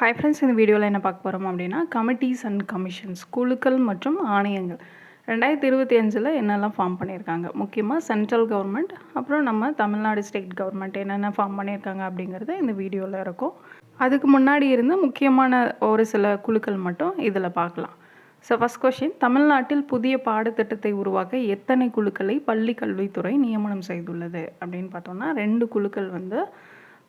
Hi friends இந்த வீடியோவில் என்ன பார்க்க போகிறோம் அப்படின்னா கமிட்டிஸ் அண்ட் கமிஷன்ஸ் குழுக்கள் மற்றும் ஆணையங்கள். ரெண்டாயிரத்தி இருபத்தி அஞ்சில் என்னெல்லாம் ஃபார்ம் பண்ணியிருக்காங்க? முக்கியமாக சென்ட்ரல் கவர்மெண்ட் அப்புறம் நம்ம தமிழ்நாடு ஸ்டேட் கவர்மெண்ட் என்னென்ன ஃபார்ம் பண்ணியிருக்காங்க அப்படிங்கிறது இந்த வீடியோவில் இருக்கும். அதுக்கு முன்னாடி இருந்த முக்கியமான ஒரு சில குழுக்கள் மட்டும் இதில் பார்க்கலாம். ஸோ ஃபஸ்ட் கொஷின் தமிழ்நாட்டில் புதிய பாடத்திட்டத்தை உருவாக்க எத்தனை குழுக்களை பள்ளி கல்வித்துறை நியமனம் செய்துள்ளது? அப்படின்னு பார்த்தோம்னா ரெண்டு குழுக்கள் வந்து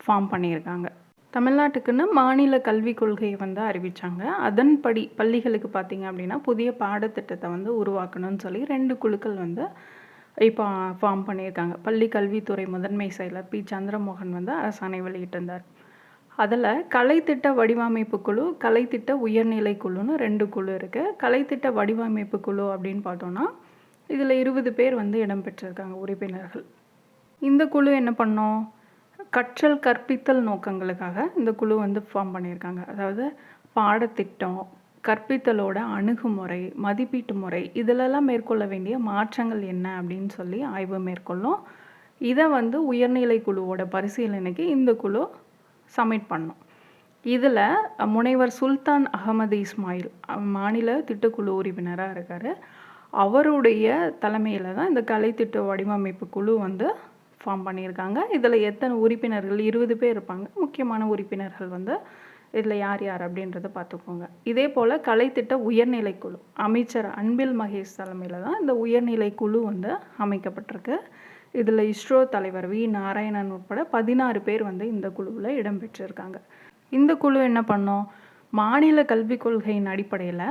ஃபார்ம் பண்ணியிருக்காங்க. தமிழ்நாட்டுக்குன்னு மாநில கல்விக் கொள்கையை வந்து அறிவித்தாங்க அதன்படி பள்ளிகளுக்கு பார்த்தீங்க அப்படின்னா புதிய பாடத்திட்டத்தை வந்து உருவாக்கணும்னு சொல்லி ரெண்டு குழுக்கள் வந்து இப்போ ஃபார்ம் பண்ணியிருக்காங்க. பள்ளி கல்வித்துறை முதன்மை செயலர் பி. சந்திரமோகன் வந்து அரசாணை வெளியிட்டிருந்தார். அதில் கலைத்திட்ட வடிவமைப்பு குழு கலைத்திட்ட உயர்நிலை குழுன்னு ரெண்டு குழு இருக்குது கலைத்திட்ட வடிவமைப்பு குழு அப்படின்னு பார்த்தோன்னா இதில் இருபது பேர் வந்து இடம்பெற்றிருக்காங்க உறுப்பினர்கள். இந்த குழு என்ன பண்ணோம்? கற்றல் கற்பித்தல் நோக்கங்களுக்காக இந்த குழு வந்து ஃபார்ம் பண்ணியிருக்காங்க. அதாவது பாடத்திட்டம் கற்பித்தலோட அணுகுமுறை மதிப்பீட்டு முறை இதிலெல்லாம் மேற்கொள்ள வேண்டிய மாற்றங்கள் என்ன அப்படின்னு சொல்லி ஆய்வு மேற்கொள்ளும். இதை வந்து உயர்நிலை குழுவோட பரிசீலனைக்கு இந்த குழு சப்மிட் பண்ணும். இதில் முனைவர் சுல்தான் அகமது இஸ்மாயில் மாநில திட்டக்குழு உறுப்பினராக இருக்கார். அவருடைய தலைமையில் தான் இந்த கலைத்திட்ட வடிவமைப்பு குழு வந்து ஃபார்ம் பண்ணியிருக்காங்க. இதில் எத்தனை உறுப்பினர்கள்? இருபது பேர் இருப்பாங்க. முக்கியமான உறுப்பினர்கள் வந்து இதில் யார் யார் அப்படின்றத பார்த்துக்கோங்க. இதே போல் கலைத்திட்ட உயர்நிலை குழு அமைச்சர் அன்பில் மகேஷ் தலைமையில் தான் இந்த உயர்நிலை குழு வந்து அமைக்கப்பட்டிருக்கு. இதில் இஸ்ரோ தலைவர் வி நாராயணன் உட்பட பதினாறு பேர் வந்து இந்த குழுவில் இடம்பெற்றிருக்காங்க இந்த குழு என்ன பண்ணோம்? மாநில கல்விக் கொள்கையின் அடிப்படையில்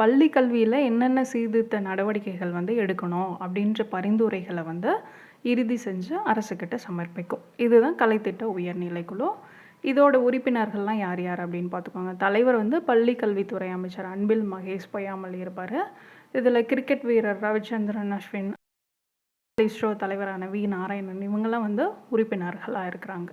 பள்ளி கல்வியில் என்னென்ன சீர்திருத்த நடவடிக்கைகள் வந்து எடுக்கணும் அப்படின்ற பரிந்துரைகளை வந்து இறுதி செஞ்சு அரசுக்கிட்ட சமர்ப்பிக்கும். இதுதான் கலைத்திட்ட உயர்நிலைக்குழு. இதோட உறுப்பினர்கள்லாம் யார் யார் அப்படின்னு பார்த்துக்கோங்க. தலைவர் வந்து பள்ளி கல்வித்துறை அமைச்சர் அன்பில் மகேஷ் பொய்யாமல் இருப்பார். இதில் கிரிக்கெட் வீரர் ரவிச்சந்திரன் அஸ்வின் இஸ்ரோ தலைவரான வி நாராயணன் இவங்கெல்லாம் வந்து உறுப்பினர்களாக இருக்கிறாங்க.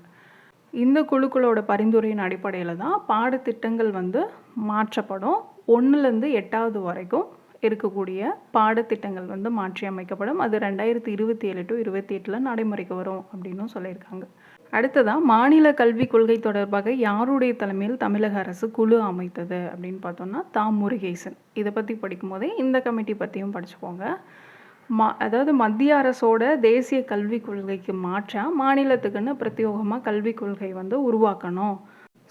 இந்த குழுக்களோட பரிந்துரையின் அடிப்படையில் தான் பாடத்திட்டங்கள் வந்து மாற்றப்படும். ஒன்றுலேருந்து எட்டாவது வரைக்கும் இருக்கக்கூடிய பாடத்திட்டங்கள் வந்து மாற்றி அமைக்கப்படும். அது ரெண்டாயிரத்தி இருபத்தி ஏழு டு இருபத்தி எட்டில் நடைமுறைக்கு வரும் அப்படின்னும் சொல்லியிருக்காங்க. அடுத்ததாக மாநில கல்விக் கொள்கை தொடர்பாக யாருடைய தலைமையில் தமிழக அரசு குழு அமைத்தது அப்படின்னு பார்த்தோம்னா தா. முருகேசன். இதை பற்றி படிக்கும்போதே இந்த கமிட்டி பற்றியும் படிச்சுக்கோங்க. மா அதாவது மத்திய அரசோட தேசிய கல்விக் கொள்கைக்கு மாற்றாக மாநிலத்துக்குன்னு பிரத்யோகமாக கல்விக் கொள்கை வந்து உருவாக்கணும்.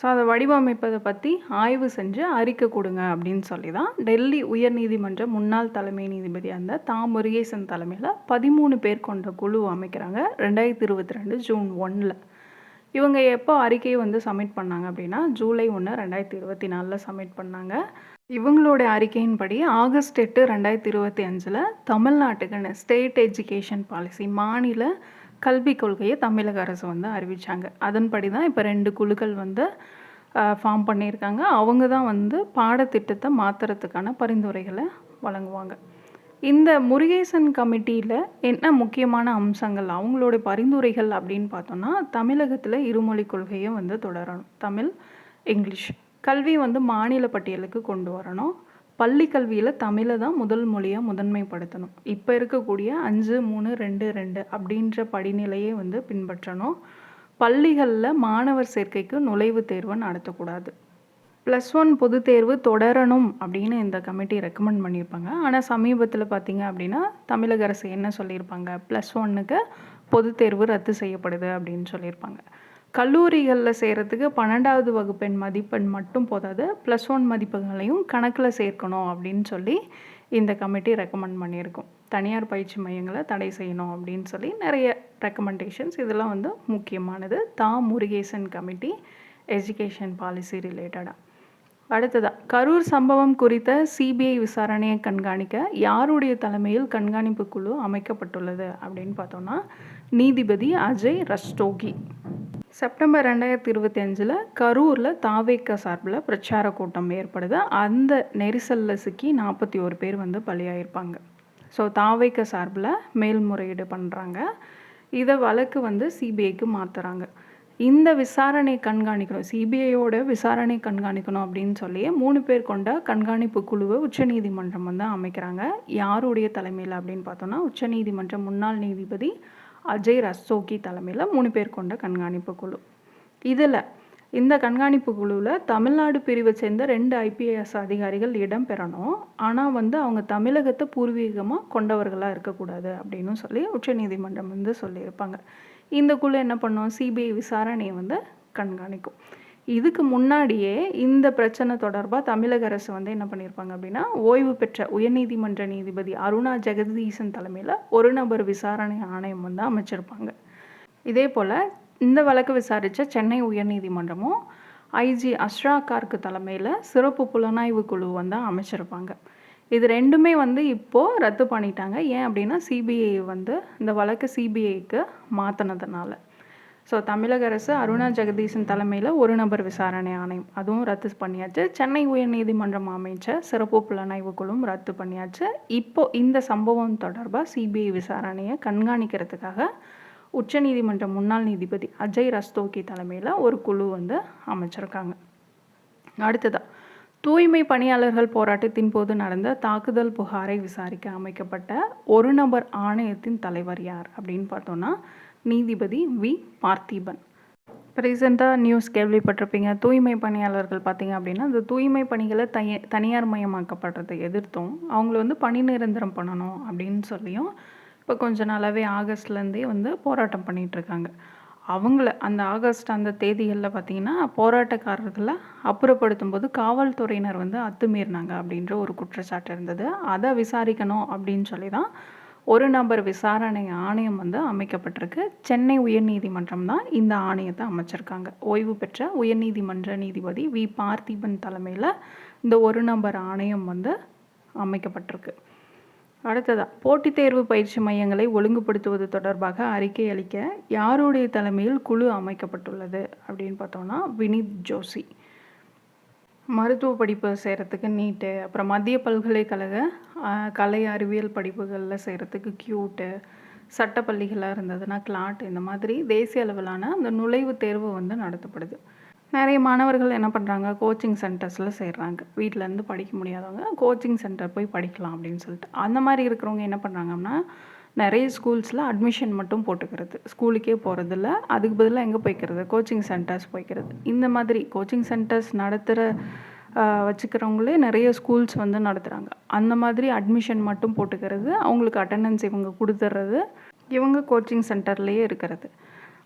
ஸோ அதை வடிவமைப்பதை பற்றி ஆய்வு செஞ்சு அறிக்கை கொடுங்க அப்படின்னு சொல்லி தான் டெல்லி உயர்நீதிமன்ற முன்னாள் தலைமை நீதிபதி அந்த தா. முருகேசன் தலைமையில் பதிமூணு பேர் கொண்ட குழு அமைக்கிறாங்க ரெண்டாயிரத்தி இருபத்தி ரெண்டு ஜூன் ஒன்றில் இவங்க எப்போ அறிக்கையை வந்து சப்மிட் பண்ணாங்க அப்படின்னா ஜூலை ஒன்று ரெண்டாயிரத்தி இருபத்தி நாலில் சப்மிட் பண்ணாங்க. இவங்களோட அறிக்கையின்படி ஆகஸ்ட் எட்டு ரெண்டாயிரத்தி இருபத்தி அஞ்சில் தமிழ்நாட்டுக்குன்னு ஸ்டேட் எஜுகேஷன் பாலிசி மாநில கல்விக் கொள்கையை தமிழக அரசு வந்து அறிவித்தாங்க அதன்படி தான் இப்போ ரெண்டு குழுக்கள் வந்து ஃபார்ம் பண்ணியிருக்காங்க. அவங்க தான் வந்து பாடத்திட்டத்தை மாற்றுறதுக்கான பரிந்துரைகளை வழங்குவாங்க. இந்த முருகேசன் கமிட்டியில் என்ன முக்கியமான அம்சங்கள் அவங்களோட பரிந்துரைகள் அப்படின்னு பார்த்தோன்னா தமிழகத்தில் இருமொழி கொள்கையை வந்து தொடரணும். தமிழ் இங்கிலீஷ். கல்வி வந்து மாநில பட்டியலுக்கு கொண்டு வரணும். பள்ளி கல்வியில் தமிழை தான் முதல் மொழியாக முதன்மைப்படுத்தணும். இப்போ இருக்கக்கூடிய அஞ்சு மூணு ரெண்டு ரெண்டு அப்படின்ற படிநிலையை வந்து பின்பற்றணும். பள்ளிகளில் மாணவர் சேர்க்கைக்கு நுழைவுத் தேர்வை நடத்தக்கூடாது. ப்ளஸ் ஒன் பொது தேர்வு தொடரணும் அப்படின்னு இந்த கமிட்டி ரெக்கமெண்ட் பண்ணியிருப்பாங்க. ஆனால் சமீபத்தில் பார்த்தீங்க அப்படின்னா தமிழக அரசு என்ன சொல்லியிருப்பாங்க? ப்ளஸ் ஒன்னுக்கு பொது தேர்வு ரத்து செய்யப்படுது அப்படின்னு சொல்லியிருப்பாங்க. கல்லூரிகளில் சேர்கிறதுக்கு பன்னெண்டாவது வகுப்பெண் மதிப்பெண் மட்டும் போதாது ப்ளஸ் ஒன் மதிப்பெண்களையும் கணக்கில் சேர்க்கணும் அப்படின்னு சொல்லி இந்த கமிட்டி ரெக்கமெண்ட் பண்ணியிருக்கோம். தனியார் பயிற்சி மையங்களை தடை செய்யணும் அப்படின்னு சொல்லி நிறைய ரெக்கமெண்டேஷன்ஸ் இதெல்லாம் வந்து முக்கியமானது. தா. முருகேசன் கமிட்டி எஜுகேஷன் பாலிசி ரிலேட்டடாக அடுத்ததாக கரூர் சம்பவம் குறித்த சிபிஐ விசாரணையை கண்காணிக்க யாருடைய தலைமையில் கண்காணிப்பு குழு அமைக்கப்பட்டுள்ளது அப்படின்னு பார்த்தோன்னா நீதிபதி அஜய் ரஸ்டோகி செப்டம்பர் ரெண்டாயிரத்தி இருபத்தி அஞ்சில் கரூரில் தாவேக்க சார்பில் பிரச்சார கூட்டம் ஏற்படுது. அந்த நெரிசலில் சிக்கி நாற்பத்தி ஒரு பேர் வந்து பலியாயிருப்பாங்க. ஸோ தாவேக்க சார்பில் மேல்முறையீடு பண்ணுறாங்க இதை வழக்கு வந்து சிபிஐக்கு மாற்றுறாங்க இந்த விசாரணை கண்காணிக்கணும் சிபிஐயோட விசாரணை கண்காணிக்கணும் அப்படின்னு சொல்லி மூணு பேர் கொண்ட கண்காணிப்பு குழுவை உச்சநீதிமன்றம் வந்து அமைக்கிறாங்க. யாருடைய தலைமையில் அப்படின்னு பார்த்தோன்னா உச்சநீதிமன்ற முன்னாள் நீதிபதி அஜய் ரஸ்தோகி தலைமையில் மூணு பேர் கொண்ட கண்காணிப்பு குழு. இதில் இந்த கண்காணிப்பு குழுவில் தமிழ்நாடு பிரிவை சேர்ந்த ரெண்டு ஐபிஎஸ் அதிகாரிகள் இடம் பெறணும். ஆனால் வந்து அவங்க தமிழகத்தை பூர்வீகமாக கொண்டவர்களாக இருக்கக்கூடாது அப்படின்னு சொல்லி உச்சநீதிமன்றம் வந்து சொல்லியிருப்பாங்க. இந்த குழு என்ன பண்ணும்? சிபிஐ விசாரணையை வந்து கண்காணிக்கும். இதுக்கு முன்னாடியே இந்த பிரச்சனை தொடர்பாக தமிழக அரசு வந்து என்ன பண்ணியிருப்பாங்க அப்படின்னா ஓய்வு பெற்ற உயர்நீதிமன்ற நீதிபதி அருணா ஜெகதீசன் தலைமையில் ஒரு நபர் விசாரணை ஆணையம் வந்து அமைச்சிருப்பாங்க. இதே போல் இந்த வழக்கு விசாரித்த சென்னை உயர்நீதிமன்றமும் ஐஜி அஷ்ரா கார்க்கு தலைமையில் சிறப்பு புலனாய்வு குழு வந்து அமைச்சிருப்பாங்க. இது ரெண்டுமே வந்து இப்போது ரத்து பண்ணிட்டாங்க. ஏன் அப்படின்னா சிபிஐ வந்து இந்த வழக்கு சிபிஐக்கு மாற்றினதுனால ஸோ தமிழக அரசு அருணா ஜெகதீசன் தலைமையில் ஒரு நபர் விசாரணை ஆணையம். அதுவும் ரத்து பண்ணியாச்சு. சென்னை உயர்நீதிமன்றம் அமைச்ச சிறப்பு புலனாய்வு குழுவும் ரத்து பண்ணியாச்சு. இப்போ இந்த சம்பவம் தொடர்பாக சிபிஐ விசாரணையை கண்காணிக்கிறதுக்காக உச்சநீதிமன்ற முன்னாள் நீதிபதி அஜய் ரஸ்தோகி தலைமையில் ஒரு குழு வந்து அமைச்சிருக்காங்க. அடுத்ததாக தூய்மை பணியாளர்கள் போராட்டத்தின் போது நடந்த தாக்குதல் புகாரை விசாரிக்க அமைக்கப்பட்ட ஒரு நபர் ஆணையத்தின் தலைவர் யார் அப்படின்னு பார்த்தோன்னா நீதிபதி வி. பார்த்திபன். இப்போ ரீசெண்டாக நியூஸ் கேள்விப்பட்டிருப்பீங்க. தூய்மை பணியாளர்கள் பார்த்தீங்க அப்படின்னா இந்த தூய்மை பணிகளை தனி தனியார் மயமாக்கப்படுறதை எதிர்த்தும் அவங்கள வந்து பணி நிரந்தரம் பண்ணணும் அப்படின்னு சொல்லியும் இப்போ கொஞ்ச நாளாகவே ஆகஸ்ட்லேருந்தே வந்து போராட்டம் பண்ணிகிட்ருக்காங்க அவங்கள அந்த ஆகஸ்ட் அந்த தேதிகளில் பார்த்தீங்கன்னா போராட்டக்காரர்களை அப்புறப்படுத்தும் போது காவல்துறையினர் வந்து அத்துமீறினாங்க அப்படின்ற ஒரு குற்றச்சாட்டு இருந்தது. அதை விசாரிக்கணும் அப்படின்னு சொல்லி தான் ஒரு நபர் விசாரணை ஆணையம் வந்து அமைக்கப்பட்டிருக்கு. சென்னை உயர்நீதிமன்றம் தான் இந்த ஆணையத்தை அமைச்சிருக்காங்க. ஓய்வு பெற்ற உயர்நீதிமன்ற நீதிபதி வி. பார்த்திபன் தலைமையில் இந்த ஒரு நபர் ஆணையம் வந்து அமைக்கப்பட்டிருக்கு. அடுத்ததாக போட்டித் தேர்வு பயிற்சி மையங்களை ஒழுங்குபடுத்துவது தொடர்பாக அறிக்கை அளிக்க யாருடைய தலைமையில் குழு அமைக்கப்பட்டுள்ளது அப்படின்னு பார்த்தோம்னா வினித் ஜோஷி. மருத்துவ படிப்பு செய்கிறதுக்கு நீட்டு அப்புறம் மத்திய பல்கலைக்கழக கலை அறிவியல் படிப்புகளில் செய்கிறதுக்கு க்யூட்டு சட்டப்பள்ளிகளாக இருந்ததுன்னா கிளாட் இந்த மாதிரி தேசிய அளவிலான அந்த நுழைவுத் தேர்வு வந்து நடத்தப்படுது. நிறைய மாணவர்கள் என்ன பண்ணுறாங்க கோச்சிங் சென்டர்ஸில் சேர்றாங்க வீட்டிலேருந்து படிக்க முடியாதவங்க கோச்சிங் சென்டர் போய் படிக்கலாம் அப்படின்னு சொல்லிட்டு. அந்த மாதிரி இருக்கிறவங்க என்ன பண்ணுறாங்கன்னா நிறைய ஸ்கூல்ஸில் அட்மிஷன் மட்டும் போட்டுக்கிறது. ஸ்கூலுக்கே போகிறதில்ல அதுக்கு பதிலாக எங்கே போய்க்கிறது? Coaching centres போய்க்கிறது. இந்த மாதிரி கோச்சிங் சென்டர்ஸ் நடத்துகிற வச்சுக்கிறவங்களே நிறைய ஸ்கூல்ஸ் வந்து நடத்துகிறாங்க அந்த மாதிரி அட்மிஷன் மட்டும் போட்டுக்கிறது. அவங்களுக்கு அட்டண்டன்ஸ் இவங்க கொடுத்துட்றது இவங்க கோச்சிங் சென்டர்லேயே இருக்கிறது.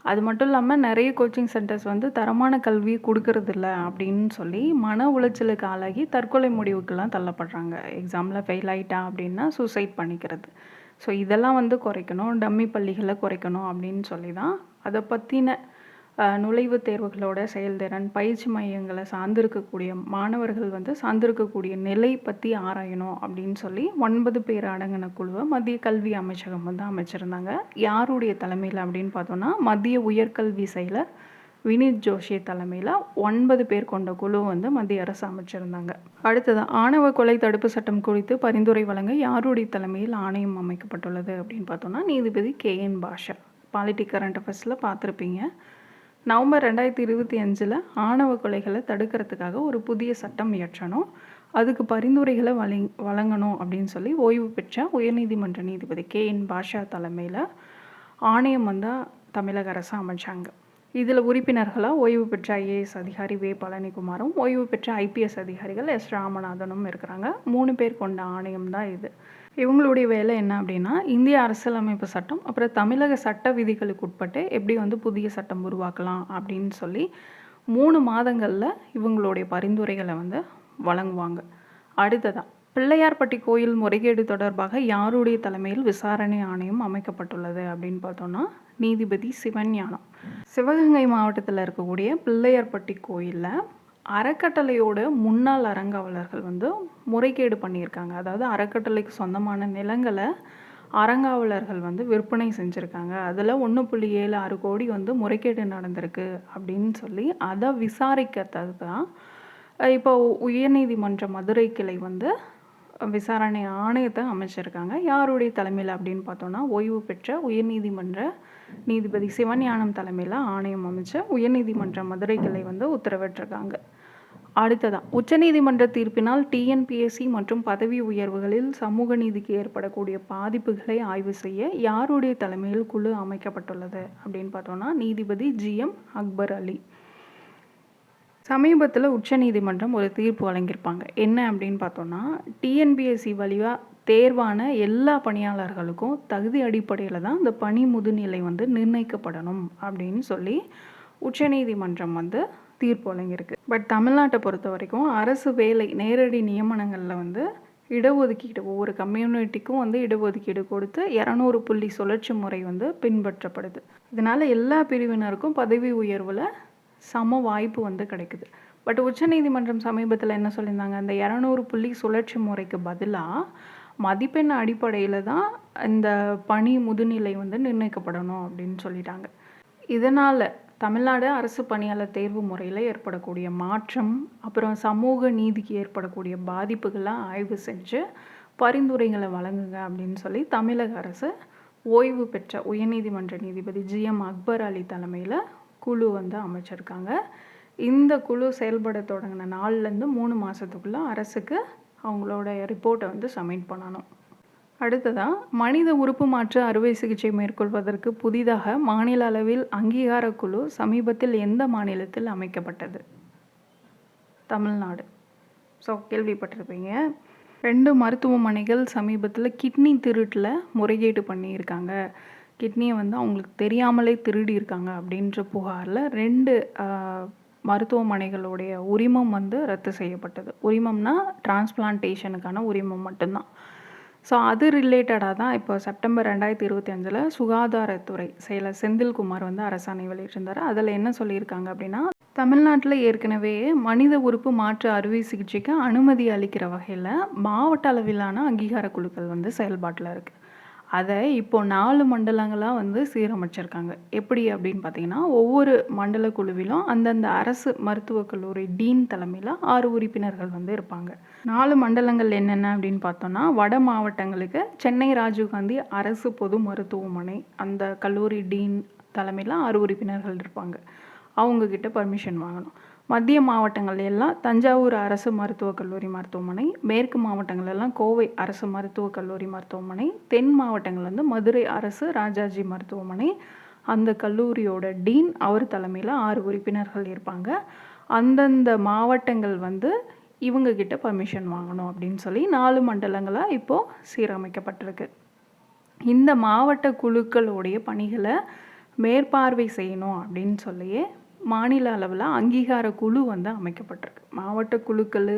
அது மட்டும் இல்லாமல் நிறைய கோச்சிங் சென்டர்ஸ் வந்து தரமான கல்வி கொடுக்கறதில்ல அப்படின்னு சொல்லி மன உளைச்சலுக்கு ஆளாகி தற்கொலை முடிவுக்கெல்லாம் தள்ளப்படுறாங்க. எக்ஸாமில் ஃபெயில் ஆகிட்டா அப்படின்னா சூசைட் பண்ணிக்கிறது. ஸோ இதெல்லாம் வந்து குறைக்கணும் டம்மி பள்ளிகளை குறைக்கணும் அப்படின்னு சொல்லி தான் அதை பற்றின நுழைவுத் தேர்வுகளோட செயல்திறன் பயிற்சி மையங்களை சார்ந்திருக்கக்கூடிய மாணவர்கள் வந்து சார்ந்திருக்கக்கூடிய நிலை பற்றி ஆராயணும் அப்படின்னு சொல்லி ஒன்பது பேர் அடங்கின குழுவை மத்திய கல்வி அமைச்சகம் வந்து அமைச்சிருந்தாங்க. யாருடைய தலைமையில் அப்படின்னு பார்த்தோன்னா மத்திய உயர்கல்வி செயலர் வினீத் ஜோஷி தலைமையில் ஒன்பது பேர் கொண்ட குழு வந்து மத்திய அரசு அமைச்சிருந்தாங்க. அடுத்தது ஆணவ கொலை தடுப்பு சட்டம் குறித்து பரிந்துரை வழங்க யாருடைய தலைமையில் ஆணையம் அமைக்கப்பட்டுள்ளது அப்படின்னு பார்த்தோன்னா நீதிபதி K. N. Basha. Politic current அஃபேர்ஸில் பார்த்துருப்பீங்க. நவம்பர் ரெண்டாயிரத்தி இருபத்தி அஞ்சில் ஆணவ கொலைகளை தடுக்கிறதுக்காக ஒரு புதிய சட்டம் இயற்றணும். அதுக்கு பரிந்துரைகளை வழி வழங்கணும் அப்படின்னு சொல்லி ஓய்வு பெற்ற உயர்நீதிமன்ற நீதிபதி கே. என். பாஷா தலைமையில் ஆணையம் வந்து தமிழக அரசு அமைச்சாங்க. இதில் உறுப்பினர்களாக ஓய்வு பெற்ற ஐஏஎஸ் அதிகாரி வே. பழனிக்குமாரும் ஓய்வு பெற்ற ஐபிஎஸ் அதிகாரிகள் எஸ். ராமநாதனும் இருக்கிறாங்க. மூணு பேர் கொண்ட ஆணையம் தான் இது. இவங்களுடைய வேலை என்ன அப்படின்னா இந்திய அரசியலமைப்பு சட்டம் அப்புறம் தமிழக சட்ட விதிகளுக்கு உட்பட்டு எப்படி வந்து புதிய சட்டம் உருவாக்கலாம் அப்படின்னு சொல்லி மூணு மாதங்களில் இவங்களுடைய பரிந்துரைகளை வந்து வழங்குவாங்க. அடுத்ததாக பிள்ளையார்பட்டி கோயில் முறைகேடு தொடர்பாக யாருடைய தலைமையில் விசாரணை ஆணையம் அமைக்கப்பட்டுள்ளது அப்படின்னு பார்த்தோன்னா நீதிபதி சிவஞானம். சிவகங்கை மாவட்டத்தில் இருக்கக்கூடிய பிள்ளையார்பட்டி கோயிலில் அறக்கட்டளையோட முன்னாள் அறங்காவலர்கள் வந்து முறைகேடு பண்ணியிருக்காங்க. அதாவது அறக்கட்டளைக்கு சொந்தமான நிலங்களை அறங்காவலர்கள் வந்து விற்பனை செஞ்சுருக்காங்க. அதில் ஒன்று புள்ளி ஏழு ஆறு கோடி வந்து முறைகேடு நடந்திருக்கு அப்படின்னு சொல்லி அதை விசாரிக்கிறது தான் இப்போ உயர்நீதிமன்ற மதுரை கிளை வந்து விசாரணை ஆணையத்தை அமைச்சிருக்காங்க. யாருடைய தலைமையில் அப்படின்னு பார்த்தோன்னா ஓய்வு பெற்ற உயர்நீதிமன்ற நீதிபதி சிவஞானம் தலைமையில் ஆணையம் அமைச்ச உயர்நீதிமன்ற மதுரை கிளை வந்து உத்தரவிட்டிருக்காங்க. அடுத்ததான் உச்சநீதிமன்ற தீர்ப்பினால் டிஎன்பிஎஸ்சி மற்றும் பதவி உயர்வுகளில் சமூக நீதிக்கு ஏற்படக்கூடிய பாதிப்புகளை ஆய்வு செய்ய யாருடைய தலைமையில் குழு அமைக்கப்பட்டுள்ளது அப்படின்னு பார்த்தோன்னா நீதிபதி ஜி எம் அக்பர் அலி. சமீபத்தில் உச்சநீதிமன்றம் ஒரு தீர்ப்பு வழங்கியிருப்பாங்க. என்ன அப்படின்னு பார்த்தோன்னா டிஎன்பிஎஸ்சி வழியாக தேர்வான எல்லா பணியாளர்களுக்கும் தகுதி அடிப்படையில் தான் இந்த பணி முதுநிலை வந்து நிர்ணயிக்கப்படணும் அப்படின்னு சொல்லி உச்சநீதிமன்றம் வந்து தீர்ப்பு வழங்கியிருக்கு. பட் தமிழ்நாட்டை பொறுத்த வரைக்கும் அரசு வேலை நேரடி நியமனங்களில் வந்து இடஒதுக்கீடு ஒவ்வொரு கம்யூனிட்டிக்கும் வந்து இடஒதுக்கீடு கொடுத்து இரநூறு புள்ளி சுழற்சி முறை வந்து பின்பற்றப்படுது. இதனால் எல்லா பிரிவினருக்கும் பதவி உயர்வில் சம வாய்ப்பு வந்து கிடைக்குது. பட் உச்சநீதிமன்றம் சமீபத்தில் என்ன சொல்லியிருந்தாங்க? அந்த இரநூறு புள்ளி சுழற்சி முறைக்கு பதிலாக மதிப்பெண் அடிப்படையில் தான் இந்த பணி முதுநிலை வந்து நிர்ணயிக்கப்படணும் அப்படின்னு சொல்லிட்டாங்க. இதனால் தமிழ்நாடு அரசு பணியாளர் தேர்வு முறையில் ஏற்படக்கூடிய மாற்றம் அப்புறம் சமூக நீதிக்கு ஏற்படக்கூடிய பாதிப்புகளை ஆய்வு செஞ்சு பரிந்துரைகளை வழங்குங்க அப்படின்னு சொல்லி தமிழக அரசு ஓய்வு பெற்ற உயர்நீதிமன்ற நீதிபதி ஜிஎம் அக்பர் அலி தலைமையில் குழு வந்து அமைச்சிருக்காங்க. இந்த குழு செயல்பட தொடங்கின நாள்லேருந்து மூணு மாதத்துக்குள்ளே அரசுக்கு அவங்களோட ரிப்போர்ட்டை வந்து சப்மிட் பண்ணணும். அடுத்ததாக மனித உறுப்பு மாற்று அறுவை சிகிச்சை மேற்கொள்வதற்கு புதிதாக மாநில அளவில் அங்கீகார குழு சமீபத்தில் எந்த மாநிலத்தில் அமைக்கப்பட்டது? தமிழ்நாடு. ஸோ கேள்விப்பட்டிருப்பீங்க. ரெண்டு மருத்துவமனைகள் சமீபத்தில் கிட்னி திருட்டில் முறைகேடு பண்ணியிருக்காங்க. கிட்னியை வந்து அவங்களுக்கு தெரியாமலே திருடி இருக்காங்க அப்படின்ற புகாரில் ரெண்டு மருத்துவமனைகளுடைய உரிமம் வந்து ரத்து செய்யப்பட்டது. உரிமம்னா டிரான்ஸ்பிளான்டேஷனுக்கான உரிமம் மட்டும்தான். ஸோ அது ரிலேட்டடாக தான் இப்போ செப்டம்பர் ரெண்டாயிரத்தி இருபத்தி அஞ்சில் சுகாதாரத்துறை செயலர் செந்தில்குமார் வந்து அரசாணை வெளியிட்டிருந்தார். அதில் என்ன சொல்லியிருக்காங்க அப்படின்னா தமிழ்நாட்டில் ஏற்கனவே மனித உறுப்பு மாற்று அறுவை சிகிச்சைக்கு அனுமதி அளிக்கிற வகையில் மாவட்ட அளவிலான அங்கீகார குழுக்கள் வந்து செயல்பாட்டில் இருக்குது அதை இப்போது நாலு மண்டலங்களாக வந்து சீரமைச்சிருக்காங்க. எப்படி அப்படின்னு பார்த்தீங்கன்னா ஒவ்வொரு மண்டல குழுவிலும் அந்தந்த அரசு மருத்துவக் கல்லூரி டீன் தலைமையில் ஆறு உறுப்பினர்கள் வந்து இருப்பாங்க. நாலு மண்டலங்கள் என்னென்ன அப்படின்னு பார்த்தோன்னா வட மாவட்டங்களுக்கு சென்னை ராஜீவ்காந்தி அரசு பொது மருத்துவமனை அந்த கல்லூரி டீன் தலைமையில் ஆறு உறுப்பினர்கள் இருப்பாங்க. அவங்கக்கிட்ட பர்மிஷன் வாங்கணும். மத்திய மாவட்டங்கள் எல்லாம் தஞ்சாவூர் அரசு மருத்துவக் கல்லூரி மருத்துவமனை மேற்கு மாவட்டங்கள் எல்லாம் கோவை அரசு மருத்துவக் கல்லூரி மருத்துவமனை தென் மாவட்டங்கள் வந்து மதுரை அரசு ராஜாஜி மருத்துவமனை அந்த கல்லூரியோட டீன் அவர் தலைமையில் ஆறு உறுப்பினர்கள் இருப்பாங்க. அந்தந்த மாவட்டங்கள் வந்து இவங்கக்கிட்ட பர்மிஷன் வாங்கணும் அப்படின்னு சொல்லி நாலு மண்டலங்களாக இப்போது சீரமைக்கப்பட்டிருக்கு. இந்த மாவட்ட குழுக்களுடைய பணிகளை மேற்பார்வை செய்யணும் அப்படின்னு சொல்லியே மாநில அளவில் அங்கீகார குழு வந்து அமைக்கப்பட்டிருக்கு. மாவட்ட குழுக்கள்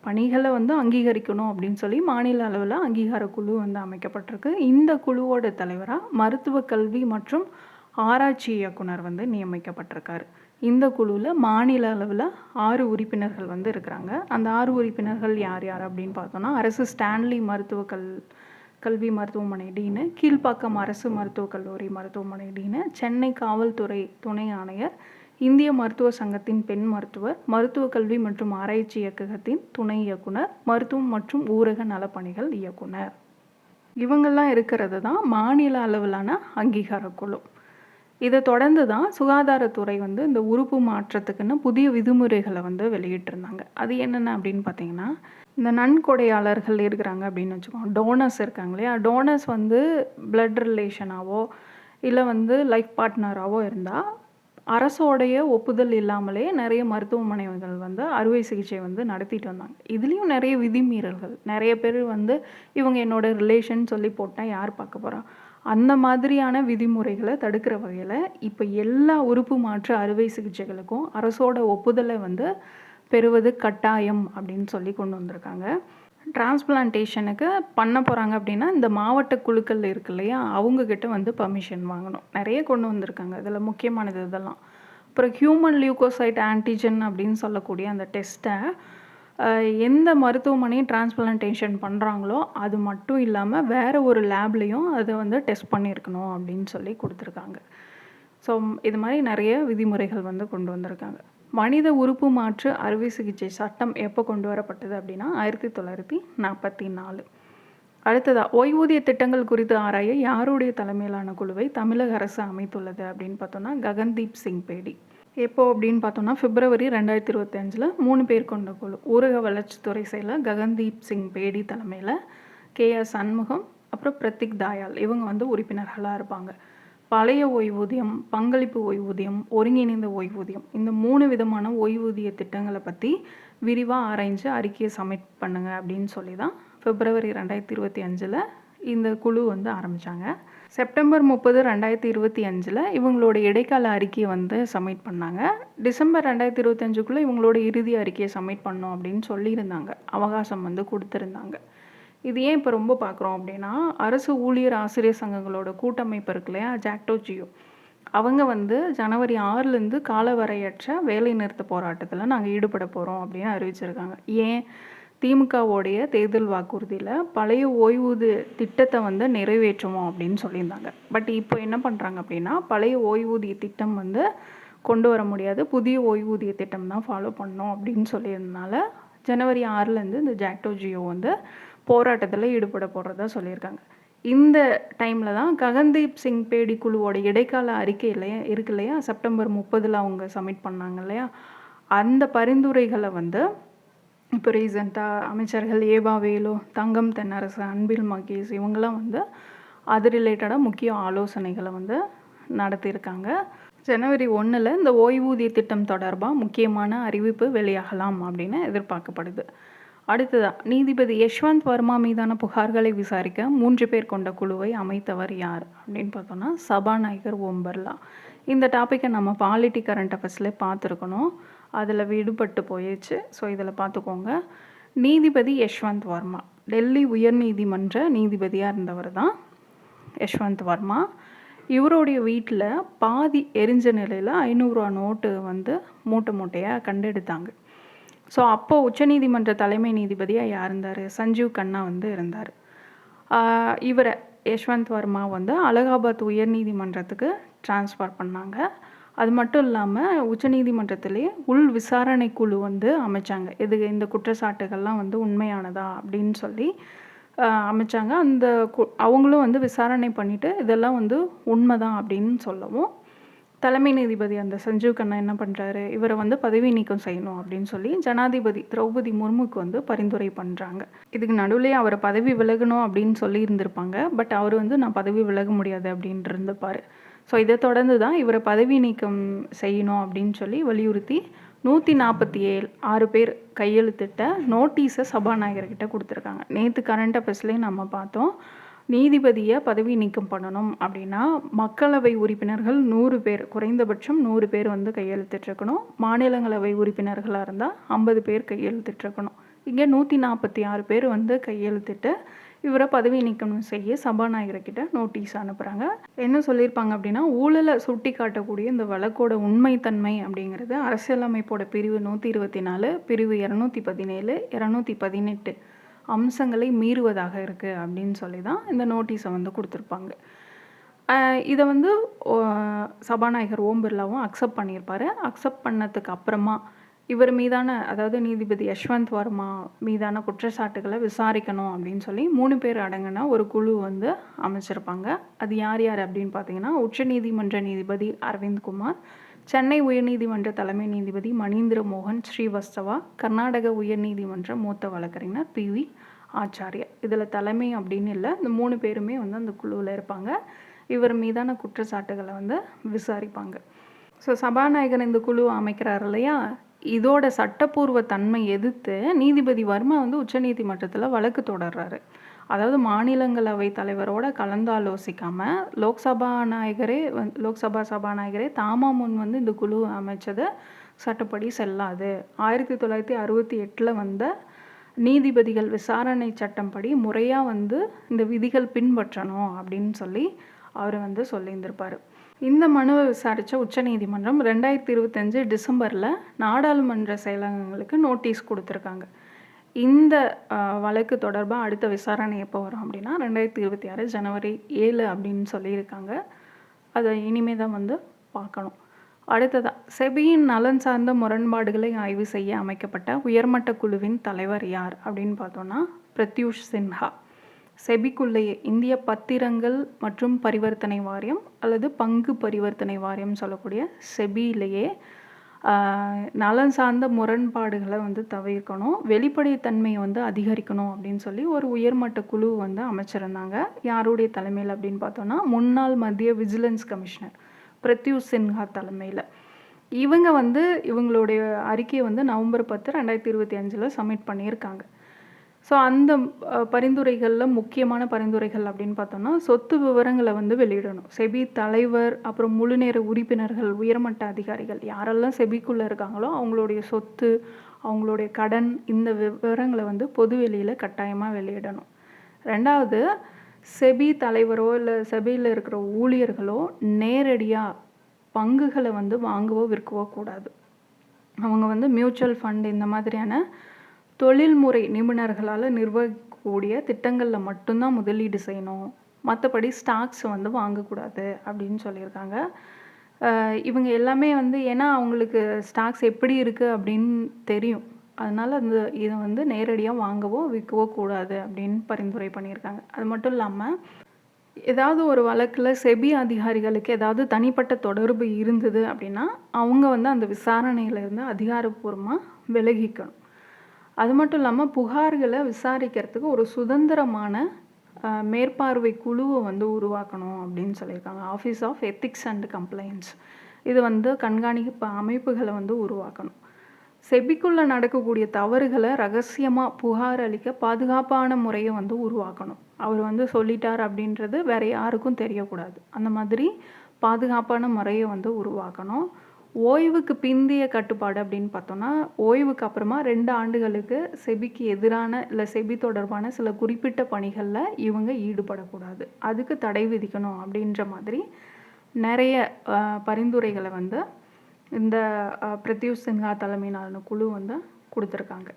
பணிகளை வந்து அங்கீகரிக்கணும் அப்படின்னு சொல்லி மாநில அளவில் அங்கீகார குழு வந்து அமைக்கப்பட்டிருக்கு. இந்த குழுவோட தலைவராக மருத்துவ கல்வி மற்றும் ஆராய்ச்சி இயக்குனர் வந்து நியமிக்கப்பட்டிருக்காரு. இந்த குழுவில் மாநில அளவில் ஆறு உறுப்பினர்கள் வந்து இருக்கிறாங்க. அந்த ஆறு உறுப்பினர்கள் யார் யார் அப்படின்னு பார்த்தோன்னா அரசு ஸ்டான்லி மருத்துவ கல் கல்வி மருத்துவமனை டீனு கீழ்ப்பாக்கம் அரசு மருத்துவக் கல்லூரி மருத்துவமனை டீனு சென்னை காவல்துறை துணை ஆணையர் இந்திய மருத்துவ சங்கத்தின் பெண் மருத்துவர் மருத்துவ கல்வி மற்றும் ஆராய்ச்சி இயக்ககத்தின் துணை இயக்குனர் மருத்துவம் மற்றும் ஊரக நலப்பணிகள் இயக்குனர். இவங்கெல்லாம் இருக்கிறது தான் மாநில அளவிலான அங்கீகார குழு. இதை தொடர்ந்து தான் சுகாதாரத்துறை வந்து இந்த உறுப்பு மாற்றத்துக்குன்னு புதிய விதிமுறைகளை வந்து வெளியிட்டிருந்தாங்க. அது என்னென்ன அப்படின்னு பார்த்தீங்கன்னா இந்த நன்கொடையாளர்கள் இருக்கிறாங்க அப்படின்னு வச்சுக்கோங்க. டோனர்ஸ் இருக்காங்க இல்லையா? டோனர்ஸ் வந்து பிளட் ரிலேஷனாவோ இல்லை வந்து லைஃப் பார்ட்னராகவோ இருந்தால் அரசோடைய ஒப்புதல் இல்லாமலே நிறைய மருத்துவமனைகள் வந்து அறுவை சிகிச்சை வந்து நடத்திட்டு வந்தாங்க. இதுலேயும் நிறைய விதிமீறல்கள். நிறைய பேர் வந்து இவங்க என்னோட ரிலேஷன் சொல்லி போட்டால் யார் பார்க்க போகிறா அந்த மாதிரியான விதிமுறைகளை தடுக்கிற வகையில் இப்போ எல்லா உறுப்பு மாற்று அறுவை சிகிச்சைகளுக்கும் அரசோட ஒப்புதலை வந்து பெறுவது கட்டாயம் அப்படின்னு சொல்லி கொண்டு வந்திருக்காங்க. டிரான்ஸ்பிளான்டேஷனுக்கு பண்ண போகிறாங்க அப்படின்னா இந்த மாவட்ட குழுக்கள் இருக்கு இல்லையா? அவங்கக்கிட்ட வந்து பர்மிஷன் வாங்கணும். நிறைய கொண்டு வந்திருக்காங்க. இதில் முக்கியமானது இதெல்லாம். அப்புறம் ஹியூமன் லியூகோசைட் ஆன்டிஜன் அப்படின்னு சொல்லக்கூடிய அந்த டெஸ்ட்டை எந்த மருத்துவமனையும் டிரான்ஸ்பிளான்டேஷன் பண்ணுறாங்களோ அது மட்டும் இல்லாமல் வேறு ஒரு லேப்லேயும் அதை வந்து டெஸ்ட் பண்ணியிருக்கணும் அப்படின்னு சொல்லி கொடுத்துருக்காங்க. ஸோ இது மாதிரி நிறைய விதிமுறைகள் வந்து கொண்டு வந்திருக்காங்க. மனித உறுப்பு மாற்று அறுவை சிகிச்சை சட்டம் எப்போ கொண்டு வரப்பட்டது அப்படின்னா ஆயிரத்தி தொள்ளாயிரத்தி நாற்பத்தி நாலு. அடுத்ததாக ஓய்வூதிய திட்டங்கள் குறித்து ஆராய யாருடைய தலைமையிலான குழுவை தமிழக அரசு அமைத்துள்ளது அப்படின்னு பார்த்தோன்னா ககன்தீப் சிங் பேடி. எப்போ அப்படின்னு பார்த்தோன்னா பிப்ரவரி ரெண்டாயிரத்தி இருபத்தஞ்சில் மூணு பேர் கொண்ட குழு. ஊரக வளர்ச்சித்துறை செயலர் ககன்தீப் சிங் பேடி தலைமையில் கே ஆர் சண்முகம் அப்புறம் பிரத்திக் தாயால் இவங்க வந்து உறுப்பினர்களாக இருப்பாங்க. பழைய ஓய்வூதியம் பங்களிப்பு ஓய்வூதியம் ஒருங்கிணைந்த ஓய்வூதியம் இந்த மூணு விதமான ஓய்வூதிய திட்டங்களை பற்றி விரிவாக ஆராய்ஞ்சு அறிக்கையை சப்மிட் பண்ணுங்க அப்படின்னு சொல்லி தான் பிப்ரவரி ரெண்டாயிரத்தி இருபத்தி அஞ்சில் இந்த குழு வந்து ஆரம்பித்தாங்க செப்டம்பர் முப்பது ரெண்டாயிரத்தி இருபத்தி அஞ்சில் இவங்களோட இடைக்கால அறிக்கையை வந்து சப்மிட் பண்ணாங்க. டிசம்பர் ரெண்டாயிரத்தி இருபத்தஞ்சுக்குள்ளே இவங்களோட இறுதி அறிக்கையை சப்மிட் பண்ணோம் அப்படின்னு சொல்லியிருந்தாங்க. அவகாசம் வந்து கொடுத்துருந்தாங்க. இது ஏன் இப்போ ரொம்ப பார்க்குறோம் அப்படின்னா அரசு ஊழியர் ஆசிரியர் சங்கங்களோட கூட்டமைப்பு இருக்கு இல்லையா? ஜாக்டோ ஜியோ அவங்க வந்து ஜனவரி ஆறுலேருந்து காலவரையற்ற வேலை நிறுத்த போராட்டத்தில் நாங்கள் ஈடுபட போகிறோம் அப்படின்னு அறிவிச்சிருக்காங்க. ஏன்? திமுகவோடைய தேர்தல் வாக்குறுதியில் பழைய ஓய்வூதிய திட்டத்தை வந்து நிறைவேற்றுவோம் அப்படின்னு சொல்லியிருந்தாங்க. பட் இப்போ என்ன பண்ணுறாங்க அப்படின்னா பழைய ஓய்வூதிய திட்டம் வந்து கொண்டு வர முடியாது. புதிய ஓய்வூதிய திட்டம் தான் ஃபாலோ பண்ணோம் அப்படின்னு சொல்லியிருந்தனால ஜனவரி ஆறுலேருந்து இந்த ஜாக்டோ ஜியோ வந்து போராட்டத்தில் ஈடுபட போகிறதா சொல்லியிருக்காங்க. இந்த டைமில் தான் ககன்தீப் சிங் பேடி குழுவோட இடைக்கால அறிக்கை இல்லையா இருக்கு இல்லையா? செப்டம்பர் முப்பதில் அவங்க சப்மிட் பண்ணாங்க இல்லையா? அந்த பரிந்துரைகளை வந்து இப்போ ரீசெண்டாக அமைச்சர்கள் ஏவா வேலு தங்கம் தென்னரசு அன்பில் மகேஷ் இவங்கெல்லாம் வந்து அது ரிலேட்டடாக முக்கிய ஆலோசனைகளை வந்து நடத்தியிருக்காங்க. ஜனவரி ஒன்றில் இந்த ஓய்வூதிய திட்டம் தொடர்பாக முக்கியமான அறிவிப்பு வெளியாகலாம் அப்படின்னு எதிர்பார்க்கப்படுது. அடுத்ததாக நீதிபதி யஷ்வந்த் வர்மா மீதான புகார்களை விசாரிக்க மூன்று பேர் கொண்ட குழுவை அமைத்தவர் யார்? அப்படின்னு பார்த்தோன்னா சபாநாயகர் ஓம் பிர்லா. இந்த டாப்பிக்கை நம்ம பாலிட்டி கரண்ட் அஃபேர்ஸில் பார்த்துருக்கணும். அதில் விடுபட்டு போயிடுச்சு. ஸோ இதில் பார்த்துக்கோங்க. நீதிபதி யஷ்வந்த் வர்மா. டெல்லி உயர்நீதிமன்ற நீதிபதியாக இருந்தவர் தான் யஷ்வந்த் வர்மா. இவருடைய வீட்டில் பாதி எரிஞ்ச நிலையில் ஐநூறுரூவா நோட்டு வந்து மூட்டை மூட்டையாக கண்டெடுத்தாங்க. ஸோ அப்போ உச்சநீதிமன்ற தலைமை நீதிபதியாக யார் இருந்தார்? சஞ்சீவ் கண்ணா வந்து இருந்தார். இவரை யஷ்வந்த் வர்மா வந்து அலகாபாத் உயர்நீதிமன்றத்துக்கு டிரான்ஸ்ஃபர் பண்ணாங்க. அது மட்டும் இல்லாமல் உச்சநீதிமன்றத்திலே உள் விசாரணை குழு வந்து அமைச்சாங்க. இது இந்த குற்றச்சாட்டுகள்லாம் வந்து உண்மையானதா அப்படின்னு சொல்லி அமைச்சாங்க. அந்த கு அவங்களும் வந்து விசாரணை பண்ணிவிட்டு இதெல்லாம் வந்து உண்மைதான் அப்படின்னு சொல்லவும் தலைமை நீதிபதி அந்த சஞ்சீவ் கண்ணா என்ன பண்ணுறாரு இவரை வந்து பதவி நீக்கம் செய்யணும் அப்படின்னு சொல்லி ஜனாதிபதி திரௌபதி முர்முக்கு வந்து பரிந்துரை பண்ணுறாங்க இதுக்கு நடுவில் அவரை பதவி விலகணும் அப்படின்னு சொல்லி இருந்திருப்பாங்க. பட் அவர் வந்து நான் பதவி விலக முடியாது அப்படின்ட்டு இருந்திருப்பார். ஸோ இதை தொடர்ந்து தான் இவரை பதவி நீக்கம் செய்யணும் அப்படின்னு சொல்லி வலியுறுத்தி நூற்றி நாற்பத்தி ஏழு ஆறு பேர் கையெழுத்திட்ட நோட்டீஸை சபாநாயகர்கிட்ட கொடுத்துருக்காங்க. நேற்று கரண்ட் அஃபேர்ஸ்லேயும் நம்ம பார்த்தோம். நீதிபதியை பதவி நீக்கம் பண்ணணும் அப்படின்னா மக்களவை உறுப்பினர்கள் நூறு பேர் குறைந்தபட்சம் நூறு பேர் வந்து கையெழுத்திட்டுருக்கணும். மாநிலங்களவை உறுப்பினர்களாக இருந்தால் ஐம்பது பேர் கையெழுத்திட்டுருக்கணும். இங்கே நூற்றி நாற்பத்தி ஆறு பேர் வந்து கையெழுத்திட்டு இவரை பதவி நீக்கம் செய்ய சபாநாயகர்கிட்ட நோட்டீஸ் அனுப்புகிறாங்க என்ன சொல்லியிருப்பாங்க அப்படின்னா ஊழலை சுட்டி காட்டக்கூடிய இந்த வழக்கோட உண்மைத்தன்மை அப்படிங்கிறது அரசியலமைப்போட பிரிவு நூற்றி இருபத்தி நாலு பிரிவு இரநூத்தி பதினேழு இரநூத்தி பதினெட்டு. அம்சங்களை மீறுவதாக இருக்குது அப்படின்னு சொல்லி தான் இந்த நோட்டீஸை வந்து கொடுத்துருப்பாங்க. இதை வந்து சபாநாயகர் ஓம் பிர்லாவும் அக்செப்ட் பண்ணியிருப்பார். அக்செப்ட் பண்ணதுக்கு அப்புறமா இவர் மீதான அதாவது நீதிபதி யஷ்வந்த் வர்மா மீதான குற்றச்சாட்டுகளை விசாரிக்கணும் அப்படின்னு சொல்லி மூணு பேர் அடங்கின ஒரு குழு வந்து அமைச்சிருப்பாங்க. அது யார் யார் அப்படின்னு பார்த்தீங்கன்னா உச்சநீதிமன்ற நீதிபதி அரவிந்த் குமார் சென்னை உயர்நீதிமன்ற தலைமை நீதிபதி மணீந்திர மோகன் ஸ்ரீவஸ்தவா கர்நாடக உயர்நீதிமன்ற மூத்த வழக்கறிஞர் பி வி ஆச்சாரியா இதில் தலைமை அப்படின்னு இல்லை இந்த மூணு பேருமே வந்து அந்த குழுவில் இருப்பாங்க. இவர் மீதான குற்றச்சாட்டுகளை வந்து விசாரிப்பாங்க. ஸோ சபாநாயகர் இந்த குழு அமைக்கிறார் இல்லையா? இதோட சட்டப்பூர்வ தன்மை எதிர்த்து நீதிபதி வர்மா வந்து உச்சநீதிமன்றத்தில் வழக்கு தொடர்றாரு. அதாவது மாநிலங்களவை தலைவரோட கலந்தாலோசிக்காமல் லோக்சபா நாயகரே வந் லோக்சபா சபாநாயகரே தாமா முன் வந்து இந்த குழு அமைச்சது சட்டப்படி செல்லாது. ஆயிரத்தி தொள்ளாயிரத்தி அறுபத்தி எட்டில் வந்த நீதிபதிகள் விசாரணை சட்டம் படி முறையாக வந்து இந்த விதிகள் பின்பற்றணும் அப்படின்னு சொல்லி அவர் வந்து சொல்லியிருந்திருப்பார். இந்த மனுவை விசாரித்த உச்சநீதிமன்றம் ரெண்டாயிரத்தி இருபத்தஞ்சு டிசம்பரில் நாடாளுமன்ற செயலகங்களுக்கு நோட்டீஸ் கொடுத்துருக்காங்க. இந்த வழக்கு தொடர்பாக அடுத்த விசாரணை எப்போ வரும் அப்படின்னா ரெண்டாயிரத்தி இருபத்தி ஆறு ஜனவரி ஏழு அப்படின்னு சொல்லியிருக்காங்க. அதை இனிமே தான் வந்து பார்க்கணும். அடுத்ததாக செபியின் நலன் சார்ந்த முரண்பாடுகளை ஆய்வு செய்ய அமைக்கப்பட்ட உயர்மட்ட குழுவின் தலைவர் யார் அப்படின்னு பார்த்தோன்னா பிரத்யூஷ் சின்ஹா. செபிக்குள்ளேயே இந்திய பத்திரங்கள் மற்றும் பரிவர்த்தனை வாரியம் அல்லது பங்கு பரிவர்த்தனை வாரியம் சொல்லக்கூடிய செபியிலேயே நலன் சார்ந்த முரண்பாடுகளை வந்து தவிர்க்கணும். வெளிப்படைத்தன்மையை வந்து அதிகரிக்கணும் அப்படின்னு சொல்லி ஒரு உயர்மட்ட குழு வந்து அமைச்சிருந்தாங்க. யாருடைய தலைமையில் அப்படின்னு பார்த்தோன்னா முன்னாள் மத்திய விஜிலன்ஸ் கமிஷனர் பிரத்யூஷ் சின்ஹா தலைமையில். இவங்க வந்து இவங்களுடைய அறிக்கையை வந்து நவம்பர் பத்து ரெண்டாயிரத்தி இருபத்தி அஞ்சில் சப்மிட் பண்ணியிருக்காங்க. ஸோ அந்த பரிந்துரைகளில் முக்கியமான பரிந்துரைகள் அப்படின்னு பார்த்தோம்னா சொத்து விவரங்களை வந்து வெளியிடணும். செபி தலைவர் அப்புறம் முழுநேர உறுப்பினர்கள் உயர்மட்ட அதிகாரிகள் யாரெல்லாம் செபிக்குள்ளே இருக்காங்களோ அவங்களுடைய சொத்து அவங்களுடைய கடன் இந்த விவரங்களை வந்து பொது வெளியில் கட்டாயமாக வெளியிடணும். ரெண்டாவது செபி தலைவரோ இல்லை செபியில் இருக்கிற ஊழியர்களோ நேரடியாக பங்குகளை வந்து வாங்கவோ விற்கவோ கூடாது. அவங்க வந்து மியூச்சுவல் ஃபண்ட் இந்த மாதிரியான தொழில்முறை நிபுணர்களால் நிர்வகிக்கக்கூடிய திட்டங்களில் மட்டும்தான் முதலீடு செய்யணும். மற்றபடி ஸ்டாக்ஸ் வந்து வாங்கக்கூடாது அப்படின்னு சொல்லியிருக்காங்க. இவங்க எல்லாமே வந்து ஏன்னா அவங்களுக்கு ஸ்டாக்ஸ் எப்படி இருக்குது அப்படின்னு தெரியும். அதனால் அந்த இதை வந்து நேரடியாக வாங்கவோ விற்கவோ கூடாது அப்படின்னு பரிந்துரை பண்ணியிருக்காங்க. அது மட்டும் இல்லாமல் ஏதாவது ஒரு வழக்கில் செபி அதிகாரிகளுக்கு ஏதாவது தனிப்பட்ட தொடர்பு இருந்தது அப்படின்னா அவங்க வந்து அந்த விசாரணையிலேருந்து அதிகாரப்பூர்வமாக விலகிக்கணும். அது மட்டும் இல்லாமல் புகார்களை விசாரிக்கிறதுக்கு ஒரு சுதந்திரமான மேற்பார்வை குழுவை வந்து உருவாக்கணும் அப்படின்னு சொல்லியிருக்காங்க. Office of ethics and complaints இது வந்து கண்காணிப்பு அமைப்புகளை வந்து உருவாக்கணும். செபிக்குள்ளே நடக்கக்கூடிய தவறுகளை ரகசியமாக புகார் அளிக்க பாதுகாப்பான முறையை வந்து உருவாக்கணும். அவர் வந்து சொல்லிட்டார் அப்படின்றது வேற யாருக்கும் தெரியக்கூடாது. அந்த மாதிரி பாதுகாப்பான முறையை வந்து உருவாக்கணும். ஓய்வுக்கு பிந்திய கட்டுப்பாடு அப்படின்னு பார்த்தோம்னா ஓய்வுக்கு அப்புறமா ரெண்டு ஆண்டுகளுக்கு செபிக்கு எதிரான இல்லை செபி தொடர்பான சில குறிப்பிட்ட பணிகளில் இவங்க ஈடுபடக்கூடாது. அதுக்கு தடை விதிக்கணும் அப்படின்ற மாதிரி நிறைய பரிந்துரைகளை வந்து இந்த அஹ், பிரத்யூஷ் சின்ஹா தலைமையிலான குழு வந்து கொடுத்துருக்காங்க.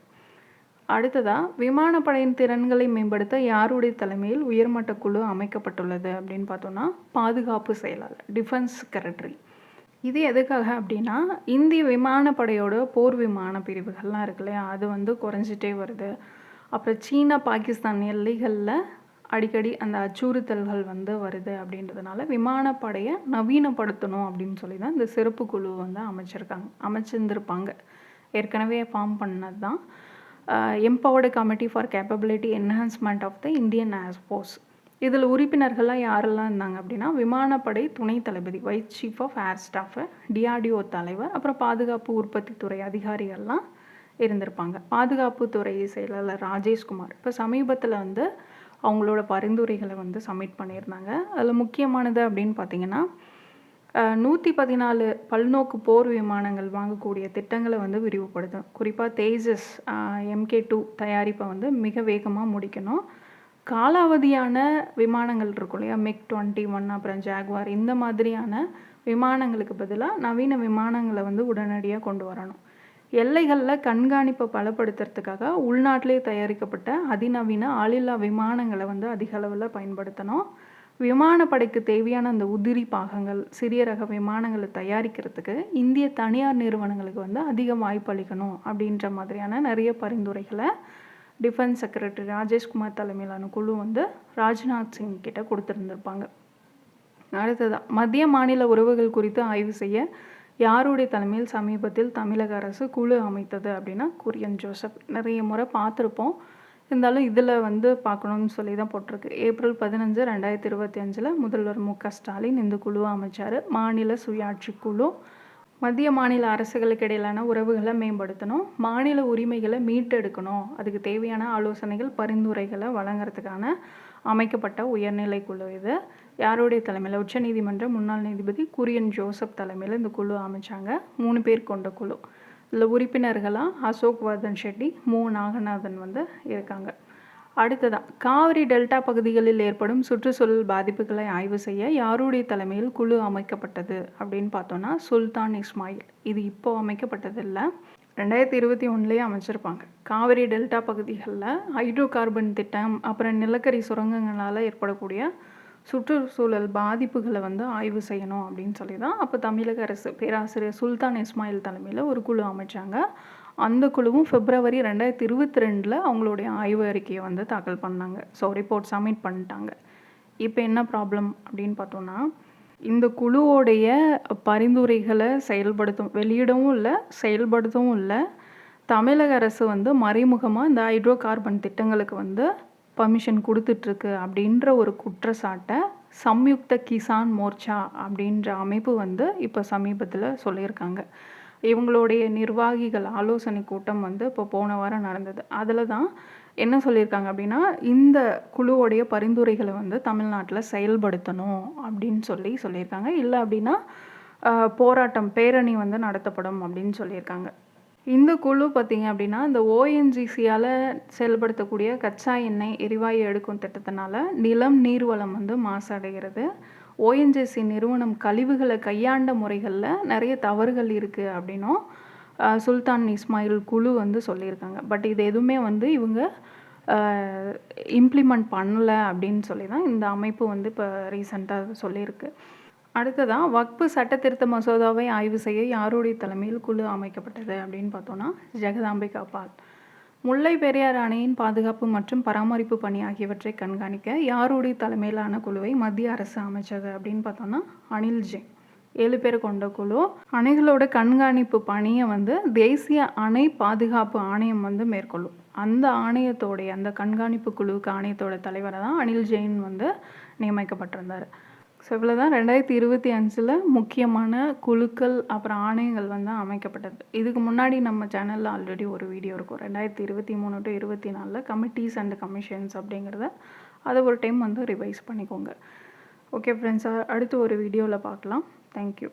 அடுத்ததாக விமானப்படையின் திறன்களை மேம்படுத்த யாருடைய தலைமையில் உயர்மட்ட குழு அமைக்கப்பட்டுள்ளது அப்படின்னு பார்த்தோன்னா பாதுகாப்பு செயலாளர் டிஃபென்ஸ் செக்ரட்டரி இது எதுக்காக அப்படின்னா இந்திய விமானப்படையோட போர் விமான பிரிவுகள்லாம் இருக்கு இல்லையா? அது வந்து குறைஞ்சிட்டே வருது. அப்புறம் சீனா பாகிஸ்தான் எல்லைகளில் அடிக்கடி அந்த அச்சுறுத்தல்கள் வந்து வருது அப்படின்றதுனால விமானப்படையை நவீனப்படுத்தணும் அப்படின்னு சொல்லி தான் இந்த சிறப்பு குழு வந்து அமைச்சிருக்காங்க அமைச்சிருந்திருப்பாங்க. ஏற்கனவே ஃபார்ம் பண்ணது தான் empowered committee for capability enhancement of the Indian air force இதில் உறுப்பினர்கள்லாம் யாரெல்லாம் இருந்தாங்க அப்படின்னா விமானப்படை துணை தளபதி vice chief of air staff DRDO தலைவர் அப்புறம் பாதுகாப்பு உற்பத்தி துறை அதிகாரிகள்லாம் இருந்திருப்பாங்க. பாதுகாப்பு துறை செயலாளர் ராஜேஷ்குமார் இப்போ சமீபத்தில் வந்து அவங்களோட பரிந்துரைகளை வந்து சப்மிட் பண்ணியிருந்தாங்க. அதில் முக்கியமானது அப்படின்னு பார்த்தீங்கன்னா நூற்றி பதினாலு பல்நோக்கு போர் விமானங்கள் வாங்கக்கூடிய திட்டங்களை வந்து விரிவுபடுத்தும். குறிப்பாக தேஜஸ் எம்கே டூ தயாரிப்பை வந்து மிக வேகமாக முடிக்கணும். காலாவதியான விமானங்கள் இருக்கும் இல்லையா? மிக் டுவெண்ட்டி ஒன் அப்புறம் ஜாக்வார் இந்த மாதிரியான விமானங்களுக்கு பதிலாக நவீன விமானங்களை வந்து உடனடியாக கொண்டு வரணும். எல்லைகளில் கண்காணிப்பை பலப்படுத்துறதுக்காக உள்நாட்டிலே தயாரிக்கப்பட்ட அதிநவீன ஆளில்லா விமானங்களை வந்து அதிக அளவில் பயன்படுத்தணும். விமானப்படைக்கு தேவையான அந்த உதிரி பாகங்கள் சிறிய ரக விமானங்களை தயாரிக்கிறதுக்கு இந்திய தனியார் நிறுவனங்களுக்கு வந்து அதிக வாய்ப்பு அளிக்கணும் அப்படின்ற மாதிரியான நிறைய பரிந்துரைகளை டிஃபென்ஸ் செக்ரட்டரி ராஜேஷ்குமார் தலைமையிலான குழு வந்து ராஜ்நாத் சிங் கிட்ட கொடுத்துருந்துருப்பாங்க. அடுத்ததா மத்திய மாநில உறவுகள் குறித்து ஆய்வு செய்ய யாருடைய தலைமையில் சமீபத்தில் தமிழக அரசு குழு அமைத்தது அப்படின்னா குரியன் ஜோசப். நிறைய முறை பார்த்துருப்போம். இருந்தாலும் இதில் வந்து பார்க்கணும்னு சொல்லி தான் போட்டிருக்கு. ஏப்ரல் பதினஞ்சு ரெண்டாயிரத்தி இருபத்தி அஞ்சில் முதல்வர் மு க ஸ்டாலின் இந்த குழுவை அமைச்சார். மாநில சுயாட்சி குழு மத்திய மாநில அரசுகளுக்கு இடையிலான உறவுகளை மேம்படுத்தணும். மாநில உரிமைகளை மீட்டெடுக்கணும். அதுக்கு தேவையான ஆலோசனைகள் பரிந்துரைகளை வழங்குறதுக்கான அமைக்கப்பட்ட உயர்நிலை குழு இது. யாருடைய தலைமையில்? உச்சநீதிமன்ற முன்னாள் நீதிபதி குரியன் ஜோசப் தலைமையில் இந்த குழு அமைச்சாங்க. மூணு பேர் கொண்ட குழு. இதில் உறுப்பினர்களாக அசோக் வர்தன் ஷெட்டி மு. நாகநாதன் வந்து இருக்காங்க. அடுத்ததாக காவிரி டெல்டா பகுதிகளில் ஏற்படும் சுற்றுச்சூழல் பாதிப்புகளை ஆய்வு செய்ய யாருடைய தலைமையில் குழு அமைக்கப்பட்டது அப்படின்னு பார்த்தோன்னா சுல்தான் இஸ்மாயில். இது இப்போ அமைக்கப்பட்டது இல்லை ரெண்டாயிரத்தி இருபத்தி ஒன்றுலேயே அமைச்சிருப்பாங்க. காவிரி டெல்டா பகுதிகளில் ஹைட்ரோ கார்பன் திட்டம் அப்புறம் நிலக்கரி சுரங்கங்களால் ஏற்படக்கூடிய சுற்றுச்சூழல் பாதிப்புகளை வந்து ஆய்வு செய்யணும் அப்படின்னு சொல்லி தான் அப்போ தமிழக அரசு பேராசிரியர் சுல்தான் இஸ்மாயில் தலைமையில் ஒரு குழு அமைச்சாங்க. அந்த குழுவும் பிப்ரவரி ரெண்டாயிரத்தி இருபத்தி ரெண்டில் அவங்களுடைய ஆய்வு அறிக்கையை வந்து தாக்கல் பண்ணாங்க. ஸோ ரிப்போர்ட் சப்மிட் பண்ணிட்டாங்க. இப்போ என்ன ப்ராப்ளம் அப்படின்னு பார்த்தோன்னா இந்த குழுவோடைய பரிந்துரைகளை செயல்படுத்தும் வெளியிடவும் இல்லை செயல்படுத்தவும் இல்லை. தமிழக அரசு வந்து மறைமுகமாக இந்த ஹைட்ரோ கார்பன் திட்டங்களுக்கு வந்து பர்மிஷன் கொடுத்துட்ருக்கு அப்படின்ற ஒரு குற்றச்சாட்டை சம்யுக்த கிசான் மோர்ச்சா அப்படின்ற அமைப்பு வந்து இப்போ சமீபத்தில் சொல்லியிருக்காங்க. இவங்களுடைய நிர்வாகிகள் ஆலோசனை கூட்டம் வந்து இப்போ போன வாரம் நடந்தது. அதில் தான் என்ன சொல்லியிருக்காங்க அப்படின்னா இந்த குழுவோடைய பரிந்துரைகளை வந்து தமிழ்நாட்டில் செயல்படுத்தணும் அப்படின்னு சொல்லி சொல்லியிருக்காங்க. இல்லை அப்படின்னா போராட்டம் பேரணி வந்து நடத்தப்படும் அப்படின்னு சொல்லியிருக்காங்க. இந்த குழு பார்த்திங்க அப்படின்னா இந்த ஓஎன்ஜிசியால் செயல்படுத்தக்கூடிய கச்சா எண்ணெய் எரிவாயு எடுக்கும் திட்டத்தினால நிலம் நீர்வளம் வந்து மாசடைகிறது. ஓஎன்ஜிசி நிறுவனம் கழிவுகளை கையாண்ட முறைகளில் நிறைய தவறுகள் இருக்குது அப்படின்னும் சுல்தான் இஸ்மாயில் குழு வந்து சொல்லியிருக்காங்க. பட் இது எதுவுமே வந்து இவங்க இம்ப்ளிமெண்ட் பண்ணலை அப்படின்னு சொல்லி தான் இந்த அமைப்பு வந்து இப்போ ரீசண்டாக சொல்லியிருக்கு. அடுத்ததாக வக்பு சட்டத்திருத்த மசோதாவை ஆய்வு செய்ய யாருடைய தலைமையில் குழு அமைக்கப்பட்டது அப்படின்னு பார்த்தோன்னா ஜெகதாம்பிகா பால். முல்லை பெரியார் அணையின் பாதுகாப்பு மற்றும் பராமரிப்பு பணி ஆகியவற்றை கண்காணிக்க யாருடைய தலைமையிலான குழுவை மத்திய அரசு அமைச்சது அப்படின்னு பார்த்தோன்னா அனில் ஜெயின். ஏழு பேர் கொண்ட குழு. அணைகளோட கண்காணிப்பு பணியை வந்து தேசிய அணை பாதுகாப்பு ஆணையம் வந்து மேற்கொள்ளும். அந்த ஆணையத்தோடைய அந்த கண்காணிப்பு குழுவுக்கு ஆணையத்தோட தலைவரை தான் அனில் ஜெயின் வந்து நியமிக்கப்பட்டிருந்தார். ஸோ இவ்வளோ தான் ரெண்டாயிரத்தி இருபத்தி அஞ்சில் முக்கியமான குழுக்கள் அப்புறம் ஆணையங்கள் வந்து அமைக்கப்பட்டது. இதுக்கு முன்னாடி நம்ம சேனலில் ஆல்ரெடி ஒரு வீடியோ இருக்கும். ரெண்டாயிரத்தி இருபத்தி மூணு டு இருபத்தி நாலில் கமிட்டிஸ் அண்ட் கமிஷன்ஸ் அப்படிங்கிறத அதை ஒரு டைம் வந்து ரிவைஸ் பண்ணிக்கோங்க. ஓகே ஃப்ரெண்ட்ஸ் அடுத்து ஒரு வீடியோவில் பார்க்கலாம். தேங்க்யூ